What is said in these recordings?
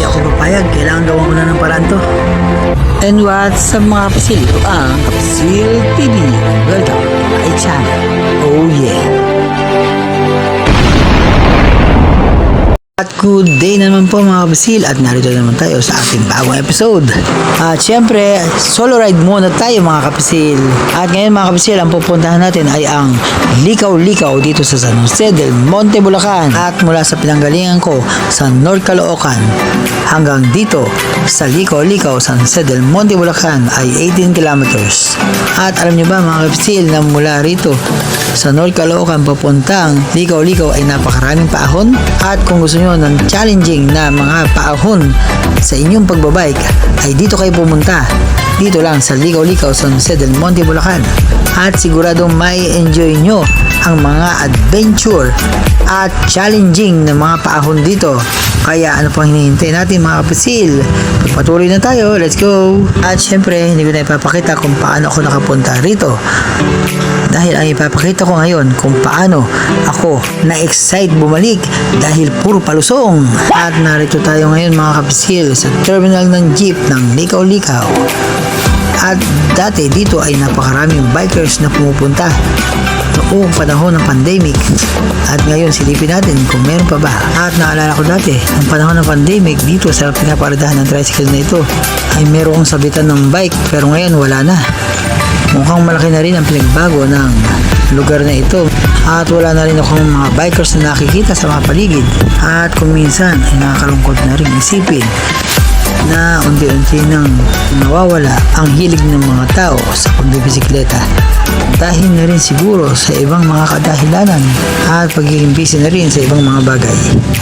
Hindi ako papayag. Kailangan gawan ko na ng paraan to. And what's up mga kapisil? Ito ang Kapisil TV. Welcome to my channel. Oh yeah. At good day naman po mga kapisil at narito naman tayo sa ating bagong episode. At syempre, solo ride muna tayo mga kapisil. At ngayon mga kapisil, ang pupuntahan natin ay ang Likaw-Likaw dito sa San Jose del Monte, Bulacan. At mula sa pinanggalingan ko sa North Caloocan hanggang dito sa Likaw-Likaw, San Jose del Monte, Bulacan ay 18 kilometers. At alam nyo ba mga kapisil na mula rito sa North Caloocan papuntang Likaw-Likaw ay napakaraming paahon. At kung gusto nyo ng challenging na mga paahon sa inyong pagbabike ay dito kayo pumunta. Dito lang sa Ligaw-Ligaw San Jose del Monte, Bulacan. At siguradong may enjoy nyo ang mga adventure at challenging na mga paahon dito kaya ano pang hinihintay natin mga kapisil patuloy na tayo let's go at syempre hindi ko na ipapakita kung paano ako nakapunta rito dahil ang ipapakita ko ngayon kung paano ako na-excite bumalik dahil puro palusong. At narito tayo ngayon mga kapisil sa terminal ng jeep ng Likaw Likaw. At dati dito ay napakaraming bikers na pumupunta noong panahon ng pandemic. At ngayon silipin natin kung meron pa ba. At naalala ko dati, ng panahon ng pandemic dito sa pinaparadahan ng tricycle na ito ay merong sabitan ng bike pero ngayon wala na. Mukhang malaki na rin ang pinagbago ng lugar na ito at wala na rin akong mga bikers na nakikita sa mga paligid at kung minsan ay nakakalungkot na rin isipin na unti-unti nang nawawala ang hilig ng mga tao sa pagbibisikleta dahil na rin siguro sa ibang mga kadahilanan at pagiging busy na rin sa ibang mga bagay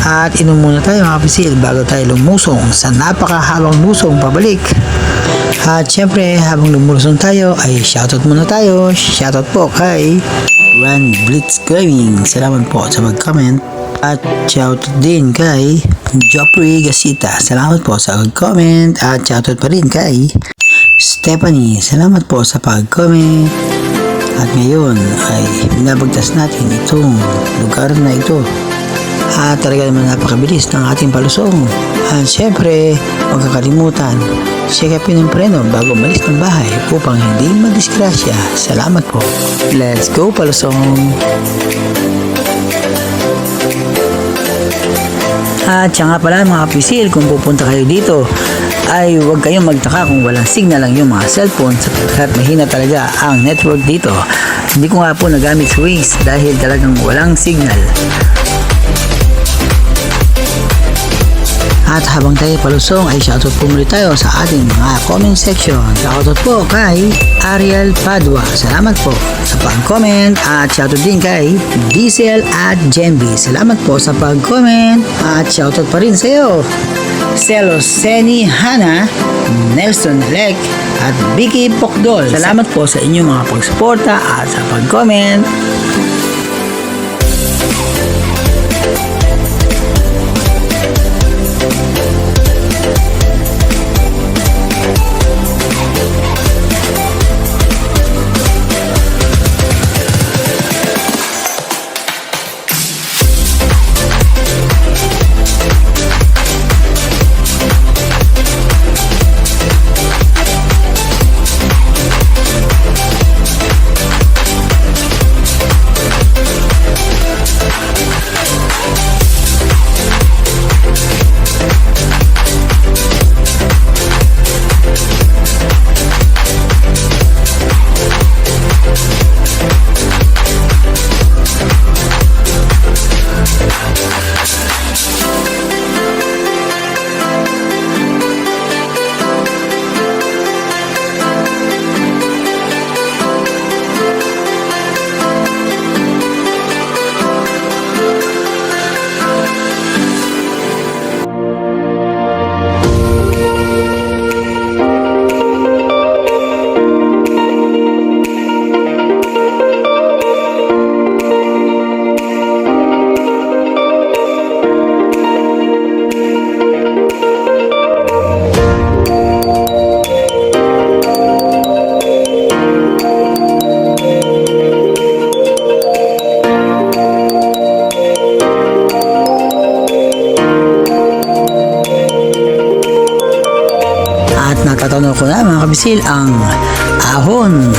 at inom muna tayo mga pisil bago tayo lumusong sa napakahabang lusong pabalik at syempre, habang lumulusong tayo, ay shoutout muna tayo. Shoutout po kay Run Blitz Gaming. Salamat po sa mag-comment. At shoutout din kay Joffrey Gasita. Salamat po sa pag-comment. At shoutout pa rin kay Stephanie. Salamat po sa pag-comment. At ngayon ay binabagtas natin itong lugar na ito. At talaga naman napakabilis ng ating palusong. At syempre, huwag kakalimutan, sikapin ang preno bago umalis ng bahay upang hindi madisgrasya. Salamat po. Let's go palusong! At siya nga pala mga pisil, kung pupunta kayo dito, ay huwag kayong magtaka kung walang signal ang yung mga cellphone sapagkat mahina talaga ang network dito. Hindi ko nga po nagamit sa Waze dahil talagang walang signal. At habang tayo palusong ay shoutout po muli tayo sa ating mga comment section. Shoutout po kay Ariel Padua. Salamat po sa pag-comment. At shoutout din kay Diesel at Gemby. Salamat po sa pag-comment. At shoutout pa rin sa iyo. Celoseni Hana, Nelson Lek, at Vicky Pokdol. Salamat po sa inyong mga pagsuporta at sa pag-comment. Kabisil ang ahon.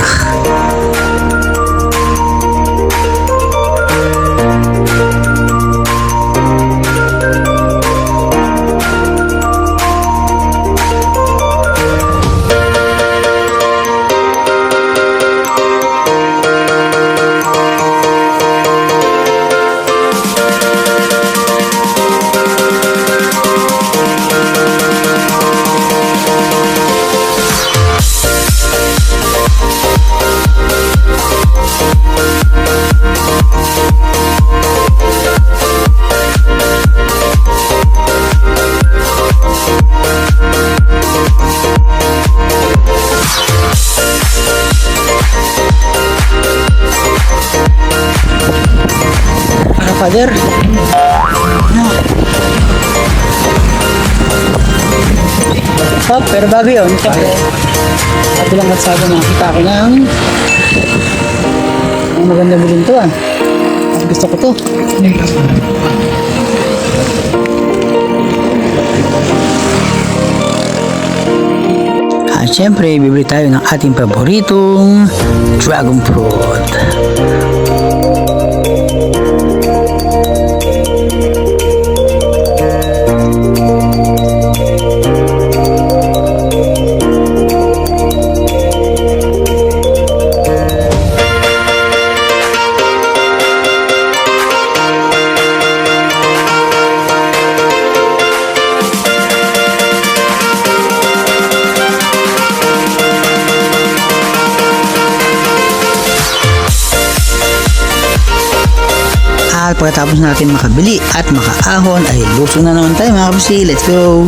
Father? Hop, pero bago yun, siyempre, at ilang katsado nakita ko ng ang maganda bilhin to ah. At gusto ko to. At syempre, bibili tayo ng ating paboritong dragon fruit. Pagkatapos natin makabili at makaahon ay luso na naman tayo mga kapsi. Let's go!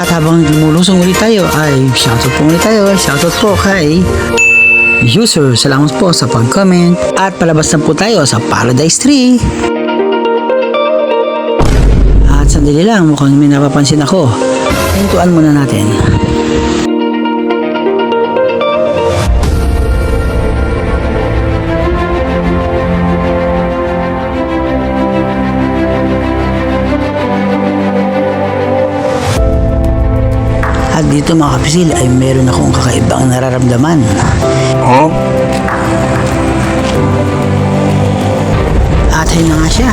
At habang lumulusong ulit tayo ay shoutout po ulit tayo. Shoutout po kay user. Salamat po sa pag-comment. At palabas na po tayo sa Paradise Tree. At sandali lang, mukhang may napapansin ako. Hintuan muna natin. At dito mga kapisil ay meron akong kakaibang nararamdaman. At ayun na nga siya.